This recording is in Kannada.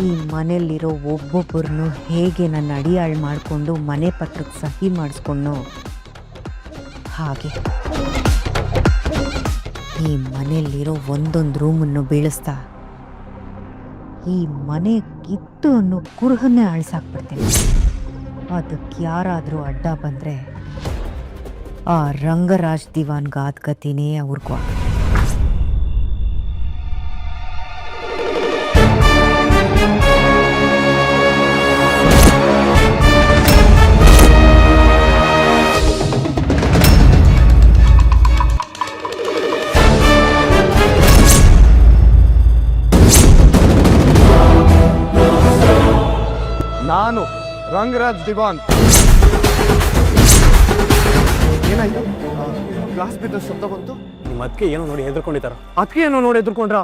ಈ ಮನೆಯಲ್ಲಿರೋ ಒಬ್ಬೊಬ್ಬರನ್ನು ಹೇಗೆ ನನ್ನ ಅಡಿಯಾಳು ಮಾಡಿಕೊಂಡು ಮನೆ ಪತ್ರಕ್ಕೆ ಸಹಿ ಮಾಡಿಸ್ಕೊಂಡು ಹಾಗೆ. ಈ ಮನೆಯಲ್ಲಿರೋ ಒಂದೊಂದು ರೂಮನ್ನು ಬೀಳಿಸ್ತಾ, ಈ ಮನೆ ಕಿತ್ತು ಅನ್ನೋ ಕುರುಹನ್ನೇ ಅಳಿಸಾಕ್ಬಿಡ್ತೀನಿ ಅದಕ್ಕೆ ಯಾರಾದರೂ ಅಡ್ಡ ಬಂದರೆ ಆ ರಂಗರಾಜ್ ದಿವಾನ್ಗಾದ್ಗತಿನೇ ಅವ್ರಿಗೂ ನಾನು ರಂಗರಾಜ್ ದಿವಾನ್. ಏನಾಯ್ತು ಗ್ಲಾಸ್ ಬಿದ್ದ ಶಬ್ದ ಬಂತು? ನಿಮ್ಮ ಅದಕ್ಕೆ ಏನೋ ನೋಡಿ ಹೆದರ್ಕೊಂಡಿದ್ದಾರ? ಅದಕ್ಕೆ ಏನೋ ನೋಡಿ ಎದ್ರುಕೊಂಡ್ರ